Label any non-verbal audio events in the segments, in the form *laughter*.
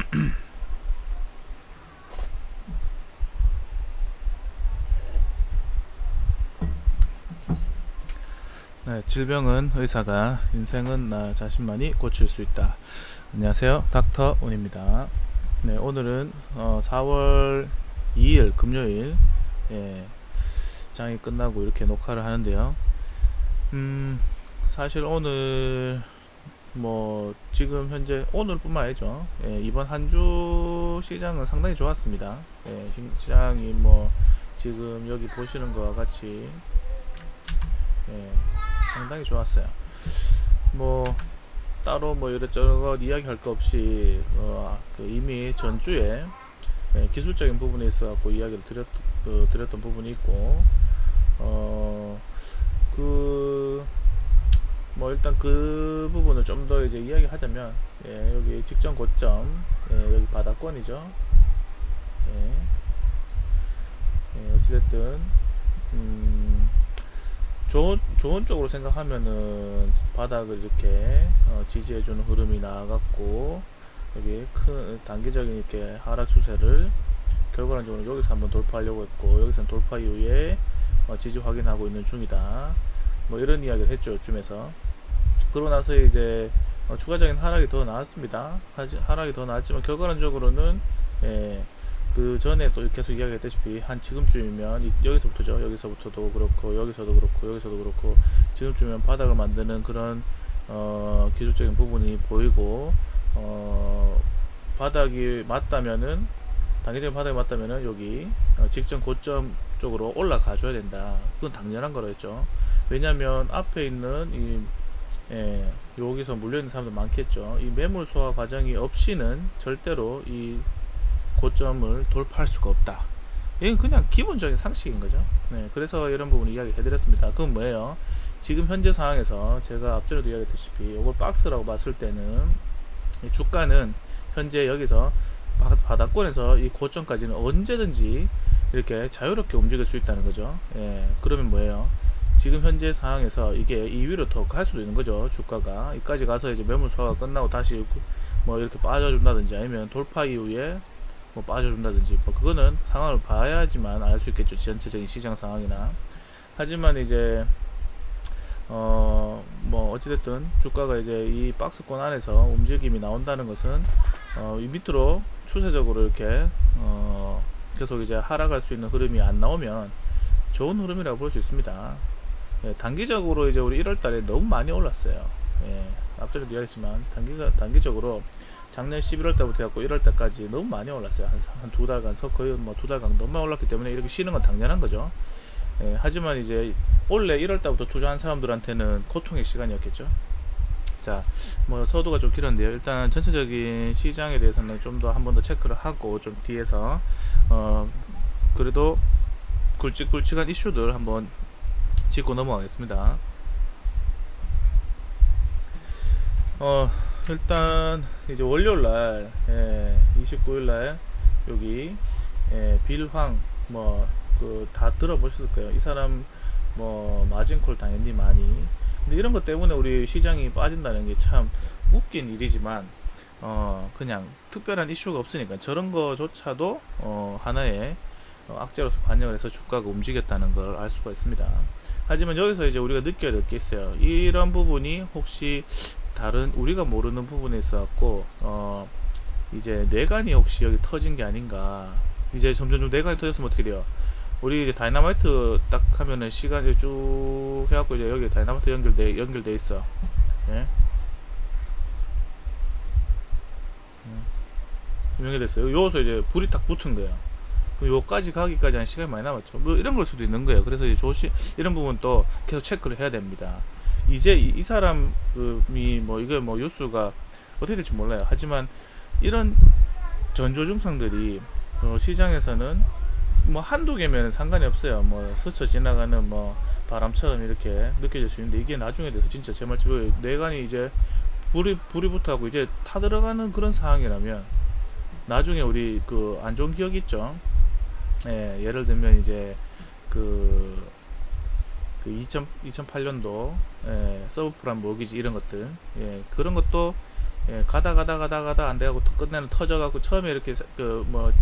*clears throat* 네, 질병은 의사가, 인생은 나 자신만이 고칠 수 있다. 안녕하세요, 닥터 운입니다. 네, 오늘은 어, 4월 2일 금요일 예, 장이 끝나고 이렇게 녹화를 하는데요. 음, 사실 오늘 뭐 지금 현재 오늘뿐만 아니죠. 예, 이번 한 주 시장은 상당히 좋았습니다. 예, 시- 시장이 뭐 지금 여기 보시는 것과 같이 예, 상당히 좋았어요. 뭐 따로 뭐 이것저것 이야기할 거 없이 어, 그 이미 전주에 예, 기술적인 부분에 있어 갖고 이야기를 드렸, 그, 드렸던 부분이 있고 어그 뭐 일단 그 부분을 좀 더 이제 이야기하자면 예, 여기 직전 고점 예, 여기 바닥권이죠. 예. 예, 어찌됐든 음, 좋은 좋은 쪽으로 생각하면은 바닥을 이렇게 어, 지지해주는 흐름이 나아갔고 여기 큰 단기적인 이렇게 하락 추세를 결과론적으로 여기서 한번 돌파하려고 했고 여기서는 돌파 이후에 어, 지지 확인하고 있는 중이다. 뭐 이런 이야기를 했죠 쯤에서 그러고 나서 이제 어, 추가적인 하락이 더 나왔습니다. 하지, 하락이 더 나왔지만 결과론적으로는 예, 그 전에 또 계속 이야기했다시피 한 지금쯤이면 이- 여기서부터죠. 여기서부터도 그렇고 여기서도 그렇고 여기서도 그렇고 지금쯤이면 바닥을 만드는 그런 어, 기술적인 부분이 보이고 어, 바닥이 맞다면은 단기적인 바닥이 맞다면은 여기 어, 직전 고점 쪽으로 올라가 줘야 된다. 그건 당연한 거였죠. 왜냐하면 앞에 있는 이 예, 여기서 물려있는 사람들 많겠죠. 이 매물 소화 과정이 없이는 절대로 이 고점을 돌파할 수가 없다. 이건 그냥 기본적인 상식인 거죠. 네, 그래서 이런 부분을 이야기 해드렸습니다. 그건 뭐예요? 지금 현재 상황에서 제가 앞전에도 이야기했다시피 이걸 박스라고 봤을 때는 이 주가는 현재 여기서 바- 바닥권에서 이 고점까지는 언제든지 이렇게 자유롭게 움직일 수 있다는 거죠. 예, 그러면 뭐예요? 지금 현재 상황에서 이게 이 위로 더 갈 수도 있는 거죠. 주가가 이까지 가서 이제 매물 소화가 끝나고 다시 뭐 이렇게 빠져준다든지 아니면 돌파 이후에 뭐 빠져준다든지 뭐 그거는 상황을 봐야지만 알 수 있겠죠. 전체적인 시장 상황이나 하지만 이제 어 뭐 어찌됐든 주가가 이제 이 박스권 안에서 움직임이 나온다는 것은 어 이 밑으로 추세적으로 이렇게 어 계속 이제 하락할 수 있는 흐름이 안 나오면 좋은 흐름이라고 볼 수 있습니다. 예, 단기적으로 이제 우리 1월달에 너무 많이 올랐어요. 예, 앞전에도 이야기했지만 단기가 단기적으로 작년 11월 달부터 해갖고 1월 달까지 너무 많이 올랐어요. 한 두 달간, 서 거의 뭐 두 달간 너무 많이 올랐기 때문에 이렇게 쉬는 건 당연한 거죠. 예, 하지만 이제 원래 1월 달부터 투자한 사람들한테는 고통의 시간이었겠죠. 자, 뭐 서두가 좀 길었는데요. 일단 전체적인 시장에 대해서는 좀 더 한 번 더 체크를 하고 좀 뒤에서 어 그래도 굵직굵직한 이슈들 한번 짚고 넘어가겠습니다. 어 일단 이제 월요일 날 예, 29일 날 여기 예, 빌황 뭐 그 다 들어보셨을 거예요. 이 사람 뭐 마진콜 당연히 많이 근데 이런 것 때문에 우리 시장이 빠진다는 게 참 웃긴 일이지만 어 그냥 특별한 이슈가 없으니까 저런 거조차도 어 하나의 어, 악재로서 반영을 해서 주가가 움직였다는 걸 알 수가 있습니다. 하지만 여기서 이제 우리가 느껴야 될 게 있어요. 이런 부분이 혹시 다른 우리가 모르는 부분에 있어갖고 어 이제 뇌관이 혹시 여기 터진 게 아닌가. 이제 점점 좀 뇌관이 터졌으면 어떻게 돼요? 우리 이제 다이나마이트 딱 하면은 시간이 쭉 해갖고 이제 여기 다이나마이트 연결돼 연결돼 있어. 예? 음. 연결됐어요. 여기서 이제 불이 딱 붙은 거예요. 요까지 가기까지 한 시간이 많이 남았죠. 뭐 이런 걸 수도 있는 거예요. 그래서 조시 이런 부분 또 계속 체크를 해야 됩니다. 이제 이, 이 사람이 뭐 이게 뭐 뉴스가 어떻게 될지 몰라요. 하지만 이런 전조 증상들이 어, 시장에서는 뭐 한두 개면 상관이 없어요. 뭐 스쳐 지나가는 뭐 바람처럼 이렇게 느껴질 수 있는데 이게 나중에 돼서 진짜 제 말처럼 뇌관이 이제 불이 불이 붙어하고 이제 타 들어가는 그런 상황이라면 나중에 우리 그 안 좋은 기억 있죠. 예, 예를 들면 이제 그, 그 2000, 2008년도 예, 서브프라임 모기지 이런 것들 예, 그런 것도 예, 가다 가다 가다 가다 안 돼가고 터- 끝내는 터져갖고 처음에 이렇게 그 뭐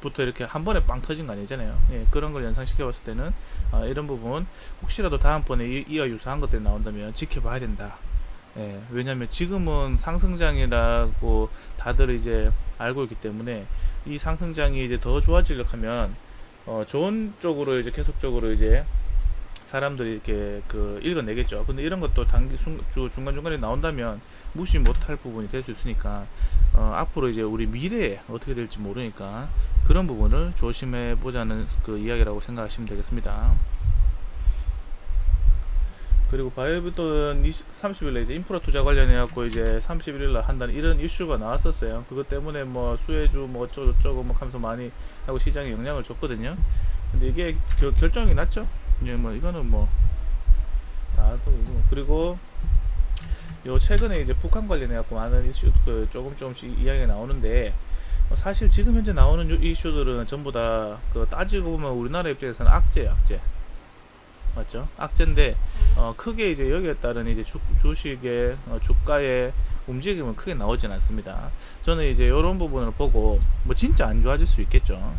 부터 이렇게 한 번에 빵 터진 거 아니잖아요. 예, 그런 걸 연상시켜 봤을 때는 아, 이런 부분 혹시라도 다음번에 이, 이와 유사한 것들이 나온다면 지켜봐야 된다. 예, 왜냐면 지금은 상승장이라고 다들 이제 알고 있기 때문에 이 상승장이 이제 더 좋아지려고 하면 어, 좋은 쪽으로 이제 계속적으로 이제 사람들이 이렇게 그 읽어내겠죠. 근데 이런 것도 단기 순, 주, 중간 중간에 나온다면 무시 못할 부분이 될 수 있으니까 어, 앞으로 이제 우리 미래에 어떻게 될지 모르니까 그런 부분을 조심해 보자는 그 이야기라고 생각하시면 되겠습니다. 그리고 바이오비토는 30일에 이제 인프라 투자 관련해 갖고 이제 31일 날 한다는 이런 이슈가 나왔었어요. 그것 때문에 뭐 수혜주 뭐 어쩌고 저쩌고 뭐 하면서 많이 하고 시장에 영향을 줬거든요. 근데 이게 결, 결정이 났죠. 이제 뭐 이거는 뭐 다도 그리고 요 최근에 이제 북한 관련해 갖고 많은 이슈 그 조금 조금씩 이야기가 나오는데 어, 사실 지금 현재 나오는 요 이슈들은 전부 다 그 따지고 보면 우리나라 입장에서는 악재 악재 맞죠? 악재인데 어, 크게 이제 여기에 따른 이제 주, 주식의 어, 주가의 움직임은 크게 나오진 않습니다. 저는 이제 이런 부분을 보고 뭐 진짜 안 좋아질 수 있겠죠.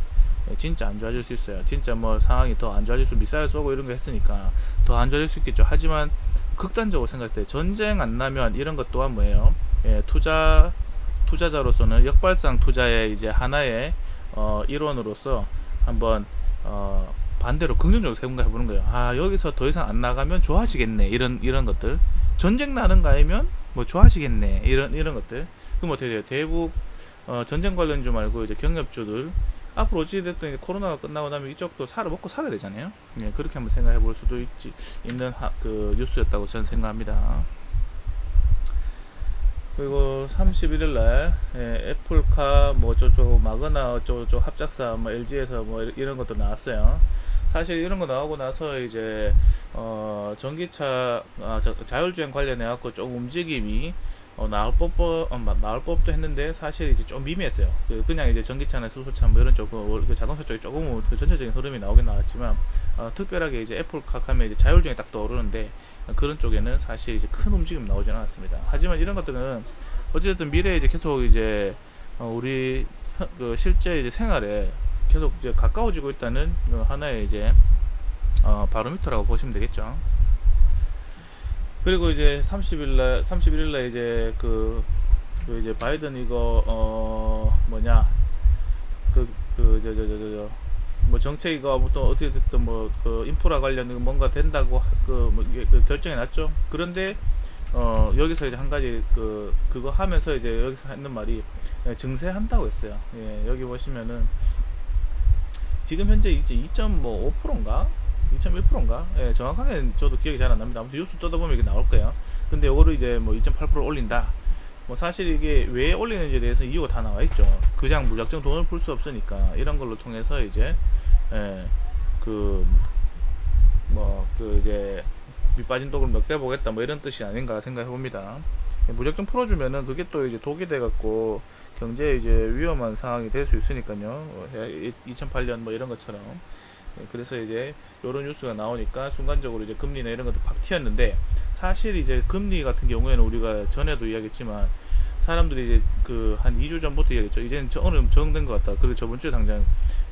예, 진짜 안 좋아질 수 있어요. 진짜 뭐 상황이 더 안 좋아질 수 미사일 쏘고 이런 거 했으니까 더 안 좋아질 수 있겠죠. 하지만 극단적으로 생각할 때 전쟁 안 나면 이런 것 또한 뭐예요? 예, 투자 투자자로서는 역발상 투자의 이제 하나의 어, 일원으로서 한번 어, 반대로 긍정적으로 생각해 보는 거예요. 아 여기서 더 이상 안 나가면 좋아지겠네 이런 이런 것들 전쟁 나는 거 아니면 뭐 좋아지겠네 이런 이런 것들 그럼 어떻게 돼요? 대북 어, 전쟁 관련주 말고 이제 경협주들 앞으로 어찌됐든 코로나가 끝나고 나면 이쪽도 살아 먹고 살아야 되잖아요. 예, 그렇게 한번 생각해 볼 수도 있지 있는 하, 그 뉴스였다고 저는 생각합니다. 그리고 31일 날 예, 애플카 뭐 저쪽 마그나 저쪽 합작사 뭐 LG에서 뭐 이- 이런 것도 나왔어요. 사실 이런 거 나오고 나서 이제 어 전기차 아, 저- 자율주행 관련해 갖고 좀 움직임이 어, 나올 법 어, 마- 나올 법도 했는데 사실 이제 좀 미미했어요. 그 그냥 이제 전기차나 수소차 뭐 이런 쪽, 그, 그 자동차 쪽이 조금 그 전체적인 흐름이 나오긴 나왔지만 어, 특별하게 이제 애플카 하면 이제 자율주행이 딱 떠오르는데 어, 그런 쪽에는 사실 이제 큰 움직임 나오진 않았습니다. 하지만 이런 것들은 어찌됐든 미래에 이제 계속 이제 어, 우리 현- 그 실제 이제 생활에 계속 이제 가까워지고 있다는 그 하나의 이제 어, 바로미터라고 보시면 되겠죠. 그리고 이제 30일날 31일날 이제 그, 그 이제 바이든 이거 어 뭐냐 그그저저저저 뭐 정책 이거 아무튼 어떻게 됐든 뭐 그 인프라 관련 뭔가 된다고 그 뭐 그 결정이 났죠. 그런데 어 여기서 이제 한 가지 그 그거 하면서 이제 여기서 했는 말이 예, 증세한다고 했어요. 예, 여기 보시면은 지금 현재 이제 2.5%인가 2.1%인가 예, 정확하게 저도 기억이 잘 안 납니다. 아무튼 뉴스 떠다 보면 이게 나올 거예요. 근데 이거를 이제 뭐 2.8% 올린다. 뭐 사실 이게 왜 올리는지에 대해서 이유가 다 나와 있죠. 그냥 무작정 돈을 풀 수 없으니까 이런 걸로 통해서 이제 예, 그 뭐 그 이제 밑 빠진 독을 먹대 보겠다 뭐 이런 뜻이 아닌가 생각해 봅니다. 무작정 풀어주면은 그게 또 이제 독이 돼 갖고 경제에 이제 위험한 상황이 될 수 있으니까요. 어, 2008년 뭐 이런 것처럼. 예, 그래서 이제 이런 뉴스가 나오니까 순간적으로 이제 금리나 이런 것도 팍 튀었는데 사실 이제 금리 같은 경우에는 우리가 전에도 이야기했지만 사람들이 이제 그 한 2주 전부터 이야기했죠. 이제는 저- 어느 정도 정된 것 같다. 그리고 저번 주에 당장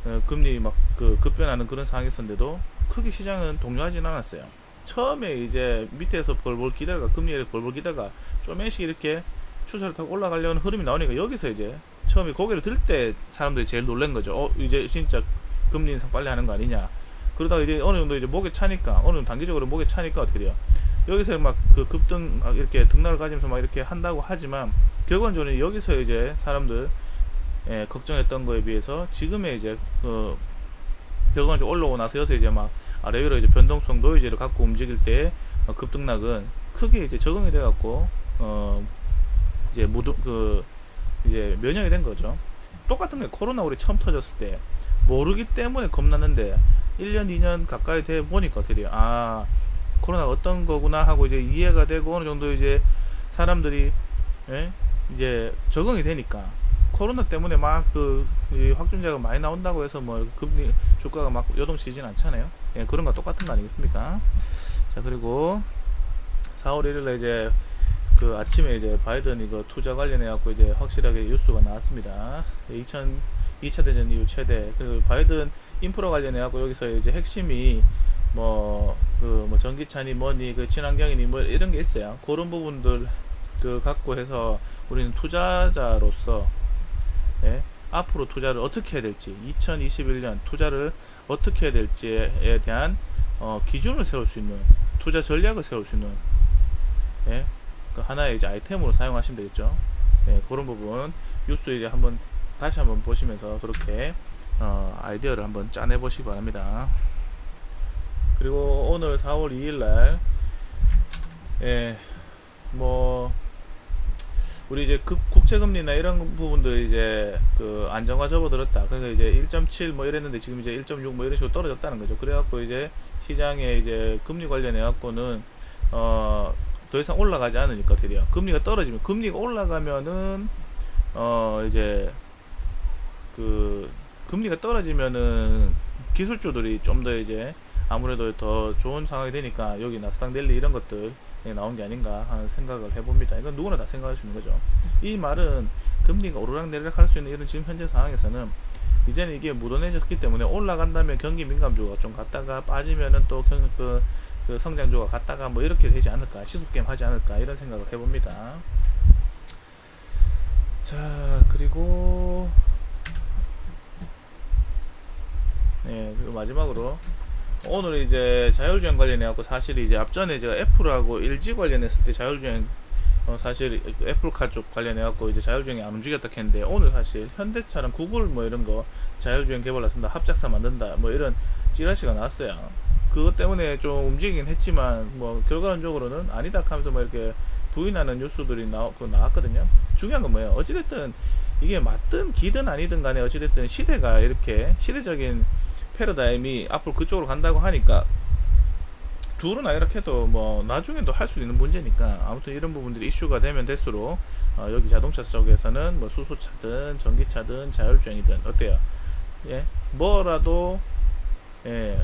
어, 금리 막 그 급변하는 그런 상황이 있었는데도 크게 시장은 동요하진 않았어요. 처음에 이제 밑에서 벌벌 기다가 금리를 벌벌 기다가 조금씩 이렇게 추세를 타고 올라가려는 흐름이 나오니까 여기서 이제 처음에 고개를 들 때 사람들이 제일 놀란 거죠. 어 이제 진짜 금리 인상 빨리 하는 거 아니냐. 그러다가 이제 어느 정도 이제 목에 차니까 어느 정도 단기적으로 목에 차니까 어떻게 돼요? 여기서 막 그 급등 막 이렇게 등락을 가지면서 막 이렇게 한다고 하지만 결과적으로 여기서 이제 사람들 예, 걱정했던 거에 비해서 지금의 이제 그 결과적으로 올라오고 나서 여기서 이제 막 아래 위로 이제 변동성 노이즈를 갖고 움직일 때 어, 급등락은 크게 이제 적응이 돼 갖고 어 이제 무드 그 이제 면역이 된 거죠. 똑같은 게 코로나 우리 처음 터졌을 때 모르기 때문에 겁났는데 1년 2년 가까이 돼 보니까 어떻게? 아 코로나가 어떤 거구나 하고 이제 이해가 되고 어느 정도 이제 사람들이 예? 이제 적응이 되니까 코로나 때문에 막 그 확진자가 많이 나온다고 해서 뭐 금리 주가가 막 요동치진 않잖아요. 예, 그런 거 똑같은 거 아니겠습니까? 자 그리고 4월 1일에 이제 그 아침에 이제 바이든 이거 투자 관련해 갖고 이제 확실하게 뉴스가 나왔습니다. 2000 2차 대전 이후 최대 그 바이든 인프라 관련해 갖고 여기서 이제 핵심이 뭐 그뭐 전기차니 뭐니 그 친환경이니 뭐 이런 게 있어요. 그런 부분들 그 갖고 해서 우리는 투자자로서 예, 앞으로 투자를 어떻게 해야 될지 2021년 투자를 어떻게 해야 될지에 대한 어, 기준을 세울 수 있는 투자 전략을 세울 수 있는 예, 그 하나의 이제 아이템으로 사용하시면 되겠죠. 예, 그런 부분 뉴스 이제 한번 다시 한번 보시면서 그렇게 어, 아이디어를 한번 짜내 보시기 바랍니다. 그리고 오늘 4월 2일 날 예, 뭐 우리 이제 국, 국채금리나 이런 부분들 이제 그 안정화 접어들었다. 그러니까 이제 1.7 뭐 이랬는데 지금 이제 1.6 뭐 이런 식으로 떨어졌다는 거죠. 그래갖고 이제 시장에 이제 금리 관련해 갖고는 어 더 이상 올라가지 않으니까 드디어 금리가 떨어지면 금리가 올라가면은 어 이제 그 금리가 떨어지면은 기술주들이 좀 더 이제 아무래도 더 좋은 상황이 되니까 여기 나스닥 랠리 이런 것들 나온 게 아닌가 하는 생각을 해봅니다. 이건 누구나 다 생각할 수 있는 거죠. 이 말은 금리가 오르락내리락 할 수 있는 이런 지금 현재 상황에서는 이제는 이게 묻어내졌기 때문에 올라간다면 경기 민감주가 좀 갔다가 빠지면은 또 경, 그, 그 성장주가 갔다가 뭐 이렇게 되지 않을까 시속게임 하지 않을까 이런 생각을 해봅니다. 자 그리고 네 그리고 마지막으로 오늘 이제 자율주행 관련해 갖고 사실 이제 앞전에 제가 애플하고 LG 관련했을 때 자율주행 어 사실 애플카 쪽 관련해 갖고 이제 자율주행이 안 움직였다 했는데 오늘 사실 현대차랑 구글 뭐 이런 거 자율주행 개발 나선다 합작사 만든다 뭐 이런 찌라시가 나왔어요. 그것 때문에 좀 움직이긴 했지만 뭐 결과론적으로는 아니다 하면서 뭐 이렇게 부인하는 뉴스들이 나오, 그 나왔거든요. 중요한 건 뭐예요? 어찌됐든 이게 맞든 기든 아니든 간에 어찌됐든 시대가 이렇게 시대적인 패러다임이 앞으로 그쪽으로 간다고 하니까 둘은 이렇게 해도 뭐 나중에도 할 수 있는 문제니까 아무튼 이런 부분들이 이슈가 되면 될수록 어 여기 자동차 쪽에서는 뭐 수소차든 전기차든 자율주행이든 어때요? 예 뭐라도 예.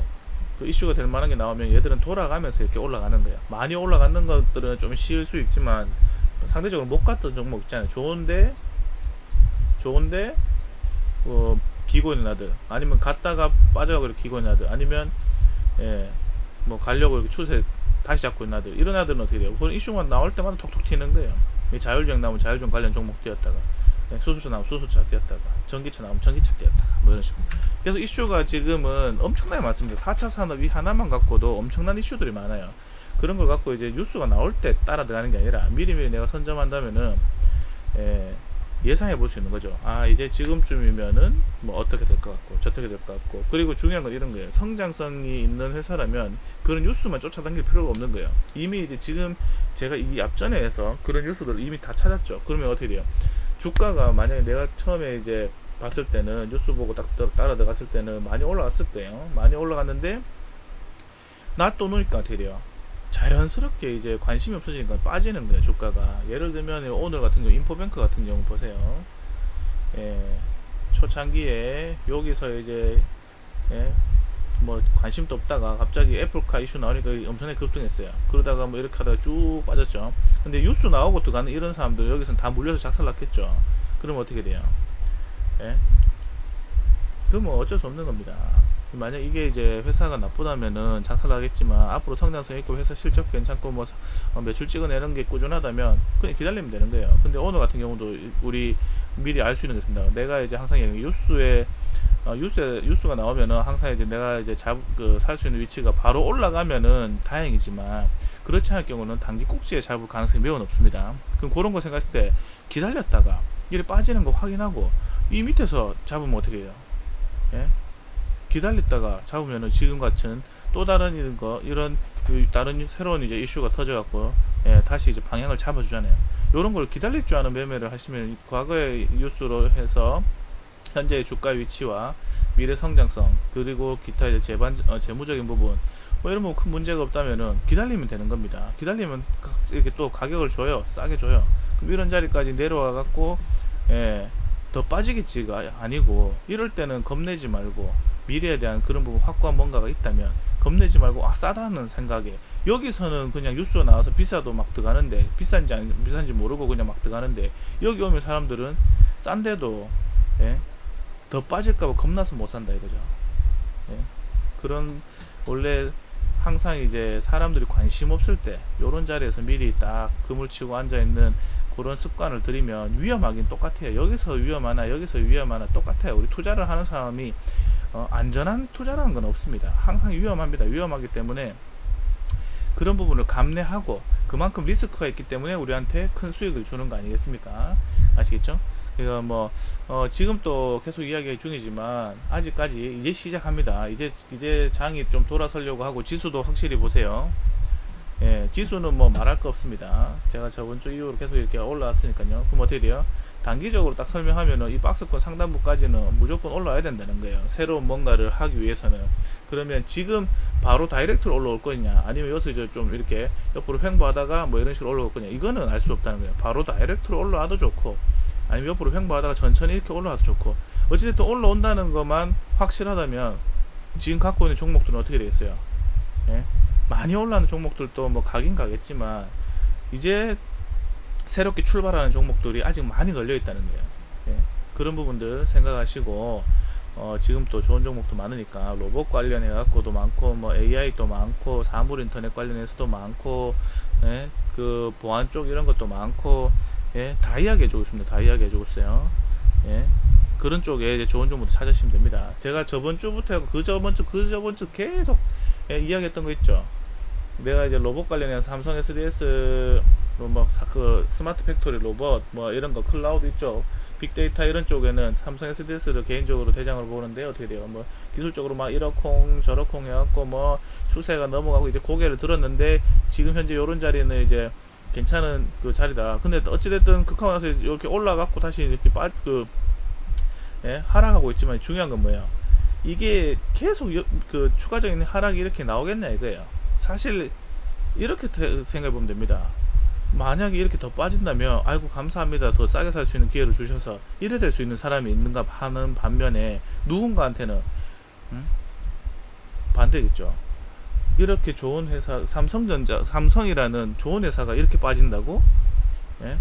그 이슈가 될 만한 게 나오면 얘들은 돌아가면서 이렇게 올라가는 거예요. 많이 올라가는 것들은 좀 쉬울 수 있지만 상대적으로 못 갔던 종목 있잖아요. 좋은데 좋은데 어, 기고인 나들 아니면 갔다가 빠져가고 이렇게 기고인 나들 아니면 예, 뭐 가려고 이렇게 추세 다시 잡고 있는 나들 이런 나들은 어떻게 돼요? 그런 이슈가 나올 때마다 톡톡 튀는 거예요. 자율주행 나오면 자율주행 관련 종목 뛰었다가 예, 수소차 나오면 수소차 뛰었다가 전기차 나오면 전기차 뛰었다가 뭐 이런 식으로 그래서 이슈가 지금은 엄청나게 많습니다. 4차 산업이 하나만 갖고도 엄청난 이슈들이 많아요. 그런 걸 갖고 이제 뉴스가 나올 때 따라 들어가는 게 아니라 미리미리 내가 선점한다면은 예, 예상해 볼 수 있는 거죠. 아, 이제 지금쯤이면은 뭐 어떻게 될 것 같고, 저떻게 될 것 같고. 그리고 중요한 건 이런 거예요. 성장성이 있는 회사라면 그런 뉴스만 쫓아다닐 필요가 없는 거예요. 이미 이제 지금 제가 이 앞전에 해서 그런 뉴스들을 이미 다 찾았죠. 그러면 어떻게 돼요? 주가가 만약에 내가 처음에 이제 봤을 때는 뉴스 보고 딱 따라 들어갔을 때는 많이 올라갔을 거예요. 많이 올라갔는데 놔둬 놓으니까 돼요? 자연스럽게 이제 관심이 없어지니까 빠지는 거예요 주가가 예를 들면 오늘 같은 경우 인포뱅크 같은 경우 보세요 예, 초창기에 여기서 이제 예, 뭐 관심도 없다가 갑자기 애플카 이슈 나오니까 엄청나게 급등했어요 그러다가 뭐 이렇게 하다가 쭉 빠졌죠 근데 뉴스 나오고 들어가는 이런 사람들 여기서 다 물려서 작살났겠죠 그러면 어떻게 돼요 예? 그럼 뭐 어쩔 수 없는 겁니다 만약 이게 이제 회사가 나쁘다면은 작살나겠지만 앞으로 성장성 있고 회사 실적 괜찮고 뭐 어, 매출 찍어내는 게 꾸준하다면 그냥 기다리면 되는 거예요. 근데 오늘 같은 경우도 우리 미리 알 수 있는 게 있습니다. 내가 이제 항상 뉴스에 어, 뉴스에 뉴스가 나오면은 항상 이제 내가 이제 잡그 수 있는 위치가 바로 올라가면은 다행이지만 그렇지 않을 경우는 단기 꼭지에 잡을 가능성이 매우 높습니다. 그럼 그런 거 생각했을 때 기다렸다가 이래 빠지는 거 확인하고 이 밑에서 잡으면 어떻게 해요? 예? 기다렸다가 잡으면은 지금 같은 또 다른 이런 거 이런 그 다른 새로운 이제 이슈가 터져갖고 예, 다시 이제 방향을 잡아주잖아요. 이런 걸 기다릴 줄 아는 매매를 하시면 과거의 뉴스로 해서 현재의 주가 위치와 미래 성장성 그리고 기타 이제 재반 어, 재무적인 부분 뭐 이런 뭐 큰 문제가 없다면은 기다리면 되는 겁니다. 기다리면 이렇게 또 가격을 줘요, 싸게 줘요. 그럼 이런 자리까지 내려와 갖고 예, 더 빠지겠지가 아니고 이럴 때는 겁내지 말고 미래에 대한 그런 부분 확고한 뭔가가 있다면 겁내지 말고 아 싸다는 생각에 여기서는 그냥 뉴스 나와서 비싸도 막 들어가는데 비싼지 안 비싼지 모르고 그냥 막 들어가는데 여기 오면 사람들은 싼데도 예? 더 빠질까봐 겁나서 못 산다 이거죠. 예? 그런 원래 항상 이제 사람들이 관심 없을 때 요런 자리에서 미리 딱 그물 치고 앉아 있는 그런 습관을 들이면 위험하긴 똑같아요. 여기서 위험하나 여기서 위험하나 똑같아요. 우리 투자를 하는 사람이 어, 안전한 투자라는 건 없습니다. 항상 위험합니다. 위험하기 때문에 그런 부분을 감내하고 그만큼 리스크가 있기 때문에 우리한테 큰 수익을 주는 거 아니겠습니까? 아시겠죠? 그러니까 뭐 어, 지금 또 계속 이야기 중이지만 아직까지 이제 시작합니다. 이제 이제 장이 좀 돌아서려고 하고 지수도 확실히 보세요. 예, 지수는 뭐 말할 거 없습니다. 제가 저번 주 이후로 계속 이렇게 올라왔으니까요. 그럼 어떻게 돼요? 단기적으로 딱 설명하면은 이 박스권 상단부까지는 무조건 올라와야 된다는 거예요. 새로운 뭔가를 하기 위해서는. 그러면 지금 바로 다이렉트로 올라올 거냐, 아니면 여기서 이제 좀 이렇게 옆으로 횡보하다가 뭐 이런 식으로 올라올 거냐, 이거는 알 수 없다는 거예요. 바로 다이렉트로 올라와도 좋고, 아니면 옆으로 횡보하다가 천천히 이렇게 올라와도 좋고, 어찌됐든 올라온다는 것만 확실하다면 지금 갖고 있는 종목들은 어떻게 되겠어요? 예? 많이 올라가는 종목들도 뭐 가긴 가겠지만 이제 새롭게 출발하는 종목들이 아직 많이 걸려 있다는 거예요. 예, 그런 부분들 생각하시고 어, 지금 또 좋은 종목도 많으니까 로봇 관련해 갖고도 많고 뭐 AI도 많고 사물 인터넷 관련해서도 많고 예, 그 보안 쪽 이런 것도 많고 예, 다 이야기해주고 있습니다. 다 이야기해주고 있어요. 예, 그런 쪽에 이제 좋은 종목도 찾으시면 됩니다. 제가 저번 주부터 하고 그 저번 주 그 저번 주 계속 예, 이야기했던 거 있죠. 내가 이제 로봇 관련해서 삼성 SDS 뭐그 스마트 팩토리 로봇 뭐 이런 거 클라우드 있죠. 빅데이터 이런 쪽에는 삼성 SDS를 개인적으로 대장으로 보는데 어떻게 돼요? 뭐 기술적으로 막 이러콩 저러콩 해갖고 뭐 추세가 넘어가고 이제 고개를 들었는데 지금 현재 요런 자리는 이제 괜찮은 그 자리다. 근데 어찌됐든 극한 와서 이렇게 올라갔고 다시 이렇게 빠 그 예, 하락하고 있지만 중요한 건 뭐예요? 이게 계속 여- 그 추가적인 하락이 이렇게 나오겠냐 이거예요. 사실 이렇게 생각해 보면 됩니다. 만약에 이렇게 더 빠진다면 아이고 감사합니다 더 싸게 살 수 있는 기회를 주셔서 이래 될 수 있는 사람이 있는가 하는 반면에 누군가한테는 음? 반대겠죠 이렇게 좋은 회사 삼성전자 삼성이라는 좋은 회사가 이렇게 빠진다고 예?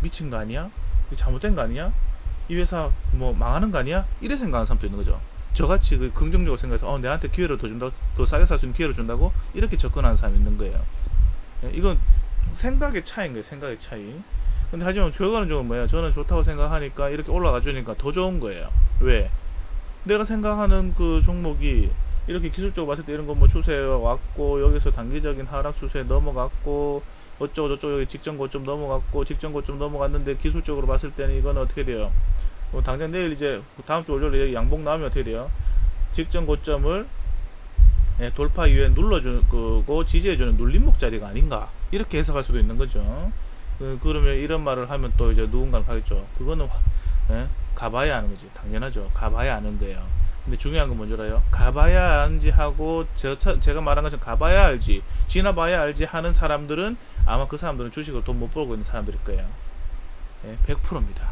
미친 거 아니야 잘못된 거 아니야 이 회사 뭐 망하는 거 아니야 이래 생각하는 사람도 있는 거죠 저같이 그 긍정적으로 생각해서 어 내한테 기회를 더 준다고 더 싸게 살 수 있는 기회를 준다고 이렇게 접근하는 사람이 있는 거예요 예, 이건 생각의 차이인 거예요. 생각의 차이. 근데 하지만 결과는 좀 뭐야? 저는 좋다고 생각하니까 이렇게 올라가 주니까 더 좋은 거예요. 왜? 내가 생각하는 그 종목이 이렇게 기술적으로 봤을 때 이런 거뭐 추세 왔고 여기서 단기적인 하락 추세 넘어갔고 어쩌고 저쩌고 여기 직전 고점 넘어갔고 직전 고점 넘어갔는데 기술적으로 봤을 때는 이건 어떻게 돼요? 뭐 당장 내일 이제 다음 주 월요일에 양봉 나오면 어떻게 돼요? 직전 고점을 예, 돌파 이후에 눌러주는 거고 지지해주는 눌림목 자리가 아닌가 이렇게 해석할 수도 있는 거죠. 그, 그러면 이런 말을 하면 또 이제 누군가는 하겠죠. 그거는 화- 예? 가봐야 아는 거지. 당연하죠. 가봐야 아는 거예요. 근데 중요한 건 뭔지 알아요? 가봐야 알지 하고 저, 차- 제가 말한 것처럼 가봐야 알지 지나봐야 알지 하는 사람들은 아마 그 사람들은 주식을 돈못 벌고 있는 사람들일 거예요. 예, 100%입니다.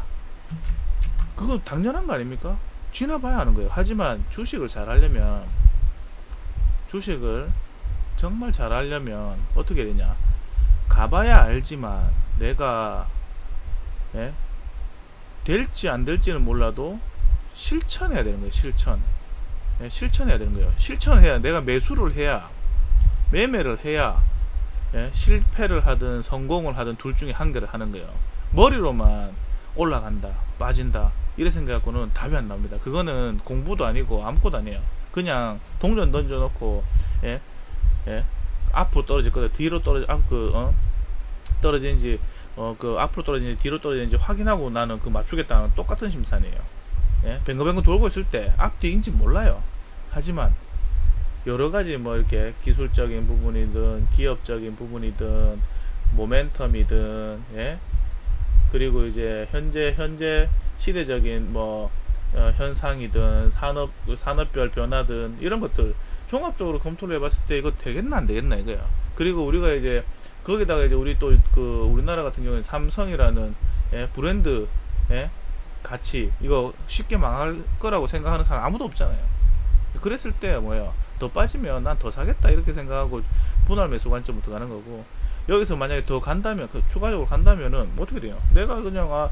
그거 당연한 거 아닙니까? 지나봐야 아는 거예요. 하지만 주식을 잘 하려면 주식을 정말 잘 하려면 어떻게 되냐? 가봐야 알지만 내가 예? 될지 안 될지는 몰라도 실천해야 되는 거예요. 실천. 예, 실천해야 되는 거예요. 실천해야 내가 매수를 해야 매매를 해야 예, 실패를 하든 성공을 하든 둘 중에 한 개를 하는 거예요. 머리로만 올라간다, 빠진다 이래 생각하고는 답이 안 나옵니다. 그거는 공부도 아니고 아무것도 아니에요. 그냥 동전 던져놓고 예, 예, 앞으로 떨어질 거다, 뒤로 떨어지, 앞그 어, 떨어지는지 어 그 앞으로 떨어지는지 뒤로 떨어지는지 확인하고 나는 그 맞추겠다는 똑같은 심산이에요. 예, 뱅글뱅글 돌고 있을 때 앞뒤인지 몰라요. 하지만 여러 가지 뭐 이렇게 기술적인 부분이든 기업적인 부분이든 모멘텀이든 예 그리고 이제 현재 현재 시대적인 뭐 어, 현상이든 산업 그 산업별 변화든 이런 것들 종합적으로 검토를 해봤을 때 이거 되겠나 안 되겠나 이거야. 그리고 우리가 이제 거기다가 이제 우리 또 그 우리나라 같은 경우에 삼성이라는 예, 브랜드 예, 가치 이거 쉽게 망할 거라고 생각하는 사람 아무도 없잖아요. 그랬을 때 뭐예요? 더 빠지면 난 더 사겠다 이렇게 생각하고 분할 매수 관점부터 가는 거고 여기서 만약에 더 간다면 그 추가적으로 간다면은 뭐 어떻게 돼요? 내가 그냥 아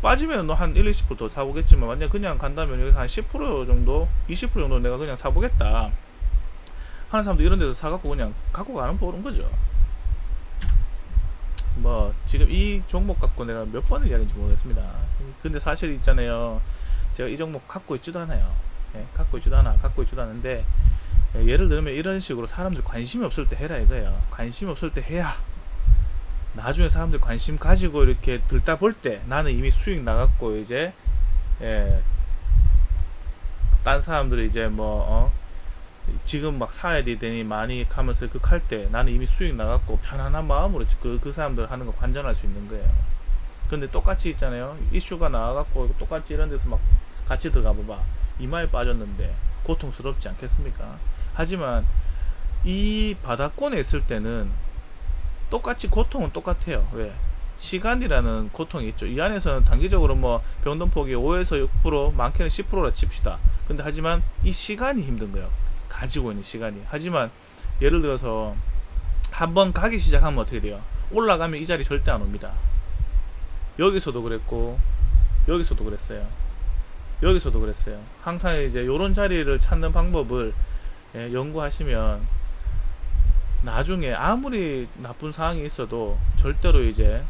빠지면 한 1, 20%더 사보겠지만 만약 그냥 간다면 여기 한10% 정도, 20% 정도 내가 그냥 사보겠다 하는 사람도 이런 데서 사갖고 그냥 갖고 가는 보는 거죠. 뭐 지금 이 종목 갖고 내가 몇 번을 이야기인지 모르겠습니다. 근데 사실 있잖아요. 제가 이 종목 갖고 있지도 않아요. 예, 갖고 있지도 않아, 갖고 있지도 않은데 예, 예를 들면 이런 식으로 사람들 관심이 없을 때 해라 이거예요. 관심 없을 때 해야 나중에 사람들 관심 가지고 이렇게 들다 볼 때 나는 이미 수익 나갔고 이제 예, 딴 사람들이 이제 뭐 어, 지금 막 사야 되더니 많이 가면서 극할 때 나는 이미 수익 나갔고 편안한 마음으로 그, 그 사람들 하는 거 관전할 수 있는 거예요. 근데 똑같이 있잖아요. 이슈가 나와갖고 똑같이 이런 데서 막 같이 들어가 봐봐. 이마에 빠졌는데 고통스럽지 않겠습니까? 하지만 이 바닥권에 있을 때는 똑같이 고통은 똑같아요. 왜? 시간이라는 고통이 있죠. 이 안에서는 단기적으로 뭐 변동폭이 5에서 6%, 많게는 10%라 칩시다. 근데 하지만 이 시간이 힘든 거예요. 가지고 있는 시간이. 하지만 예를 들어서 한번 가기 시작하면 어떻게 돼요? 올라가면 이 자리 절대 안 옵니다. 여기서도 그랬고 여기서도 그랬어요. 여기서도 그랬어요. 항상 이제 요런 자리를 찾는 방법을 예, 연구하시면 나중에 아무리 나쁜 상황이 있어도 절대로 이제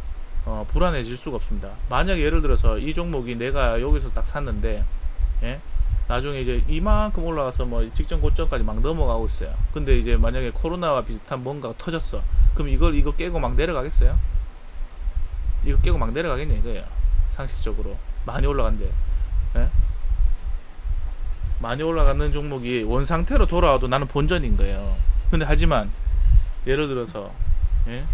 어, 불안해질 수가 없습니다. 만약 예를 들어서 이 종목이 내가 여기서 딱 샀는데 예? 나중에 이제 이만큼 올라가서 뭐 직전 고점까지 막 넘어가고 있어요. 근데 이제 만약에 코로나와 비슷한 뭔가가 터졌어. 그럼 이걸 이거 깨고 막 내려가겠어요? 이거 깨고 막 내려가겠냐 이거예요. 상식적으로 많이 올라간대. 예? 많이 올라가는 종목이 원 상태로 돌아와도 나는 본전인 거예요. 근데 하지만 예를 들어서 예?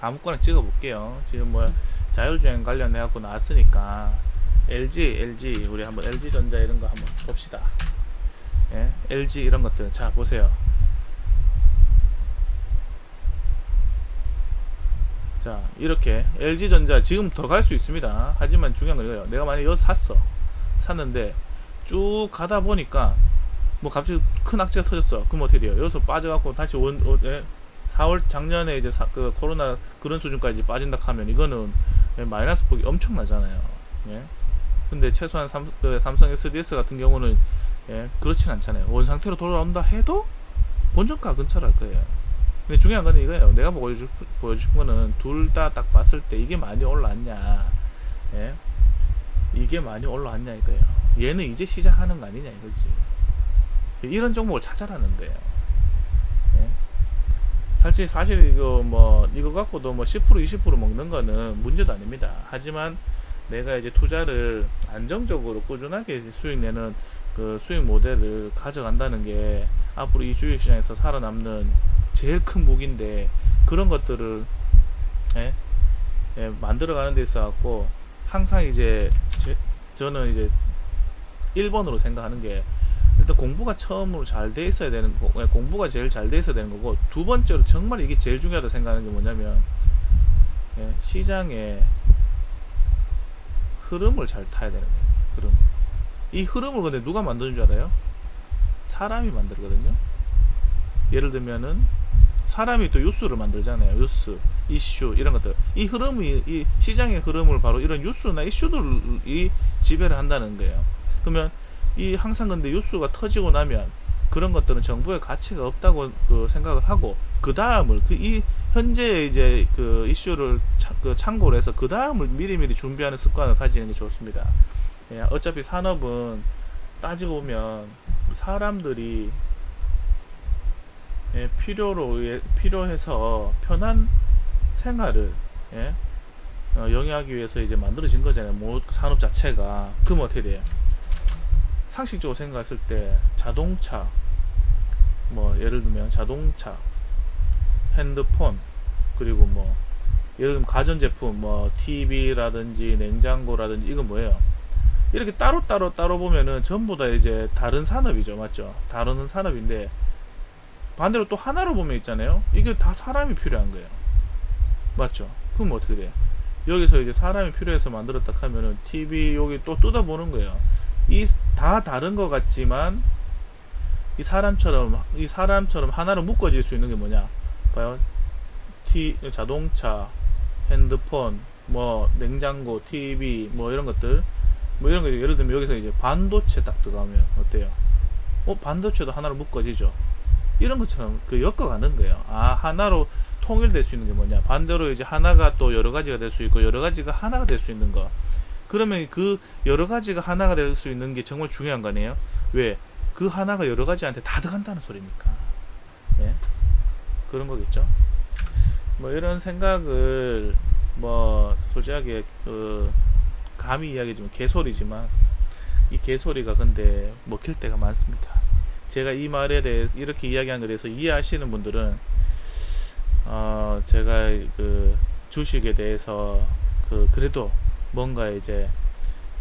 아무거나 찍어 볼게요. 지금 뭐 자율주행 관련해 갖고 나왔으니까 LG, LG 우리 한번 LG 전자 이런 거 한번 봅시다. 예? LG 이런 것들 자 보세요. 자 이렇게 LG 전자 지금 더 갈 수 있습니다. 하지만 중요한 건 이거예요. 내가 만약 여기 샀어, 샀는데 쭉 가다 보니까 뭐 갑자기 큰 악재가 터졌어. 그럼 어떻게 돼요? 여기서 빠져갖고 다시 원, 어, 예? 4월 작년에 이제 사, 그 코로나 그런 수준까지 빠진다 하면 이거는 예, 마이너스 폭이 엄청나잖아요. 예? 근데 최소한 삼, 그 삼성 SDS 같은 경우는 예, 그렇진 않잖아요. 원 상태로 돌아온다 해도 본전가 근처랄 거예요. 근데 중요한 건 이거예요. 내가 보여줄, 보여줄 거는 둘 다 딱 봤을 때 이게 많이 올라왔냐, 예? 이게 많이 올라왔냐 이거예요. 얘는 이제 시작하는 거 아니냐 이거지. 이런 종목을 찾아라는 거예요. 예? 사실 사실 이거 뭐 이거 갖고도 뭐 10% 20% 먹는 거는 문제도 아닙니다. 하지만 내가 이제 투자를 안정적으로 꾸준하게 수익 내는 그 수익 모델을 가져간다는 게 앞으로 이 주식 시장에서 살아남는 제일 큰 무기인데 그런 것들을 예? 예, 만들어가는 데 있어 갖고 항상 이제 제, 저는 이제 1번으로 생각하는 게 일단 공부가 처음으로 잘 돼 있어야 되는 거, 예, 공부가 제일 잘 돼 있어야 되는 거고 두 번째로 정말 이게 제일 중요하다 생각하는 게 뭐냐면 예, 시장의 흐름을 잘 타야 되는 거예요. 흐름. 이 흐름을 근데 누가 만드는 줄 알아요? 사람이 만들거든요. 예를 들면은 사람이 또 뉴스를 만들잖아요. 뉴스, 이슈 이런 것들. 이 흐름이 이 시장의 흐름을 바로 이런 뉴스나 이슈들이 지배를 한다는 거예요. 그러면 이 항상 근데 뉴스가 터지고 나면 그런 것들은 정부의 가치가 없다고 그 생각을 하고 그 다음을 그 이 현재 이제 그 이슈를 차, 그 참고를 해서 그 다음을 미리미리 준비하는 습관을 가지는 게 좋습니다. 예, 어차피 산업은 따지고 보면 사람들이 예, 필요로 예, 필요해서 편한 생활을 예, 어, 영위하기 위해서 이제 만들어진 거잖아요. 뭐 산업 자체가 그럼 어떻게 돼요? 상식적으로 생각했을 때 자동차 뭐 예를 들면 자동차 핸드폰 그리고 뭐 예를 들면 가전제품 뭐 TV라든지 냉장고라든지 이건 뭐예요? 이렇게 따로 따로 따로 보면은 전부 다 이제 다른 산업이죠. 맞죠? 다른 산업인데 반대로 또 하나로 보면 있잖아요. 이게 다 사람이 필요한 거예요. 맞죠? 그럼 어떻게 돼요? 여기서 이제 사람이 필요해서 만들었다 하면은 TV 여기 또 뜯어보는 거예요. 이 다 다른 것 같지만 이 사람처럼 이 사람처럼 하나로 묶어질 수 있는 게 뭐냐? 봐요. 티 자동차, 핸드폰, 뭐 냉장고, TV, 뭐 이런 것들, 뭐 이런 거 예를 들면 여기서 이제 반도체 딱 들어가면 어때요? 어 반도체도 하나로 묶어지죠. 이런 것처럼 그 엮어가는 거예요. 아 하나로 통일될 수 있는 게 뭐냐? 반대로 이제 하나가 또 여러 가지가 될 수 있고 여러 가지가 하나가 될 수 있는 거. 그러면 그 여러 가지가 하나가 될 수 있는 게 정말 중요한 거 아니에요? 왜? 그 하나가 여러 가지한테 다 들어간다는 소리니까. 예? 그런 거겠죠? 뭐 이런 생각을 뭐 솔직하게 그 감히 이야기지만 개소리지만 이 개소리가 근데 먹힐 때가 많습니다. 제가 이 말에 대해서 이렇게 이야기한 것에 대해서 이해하시는 분들은 어 제가 그 주식에 대해서 그 그래도 뭔가 이제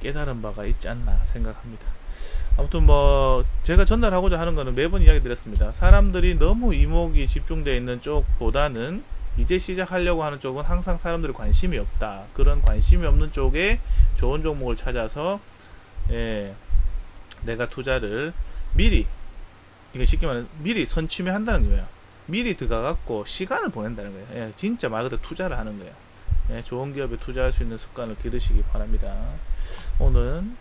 깨달은 바가 있지 않나 생각합니다. 아무튼 뭐 제가 전달하고자 하는 거는 매번 이야기 드렸습니다. 사람들이 너무 이목이 집중되어 있는 쪽보다는 이제 시작하려고 하는 쪽은 항상 사람들이 관심이 없다. 그런 관심이 없는 쪽에 좋은 종목을 찾아서 예, 내가 투자를 미리 이게 쉽게 말하면 미리 선취매 한다는 거예요. 미리 들어가갖고 시간을 보낸다는 거예요. 예, 진짜 말 그대로 투자를 하는 거예요. 예, 좋은 기업에 투자할 수 있는 습관을 기르시기 바랍니다. 오늘은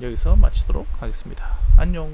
여기서 마치도록 하겠습니다. 안녕.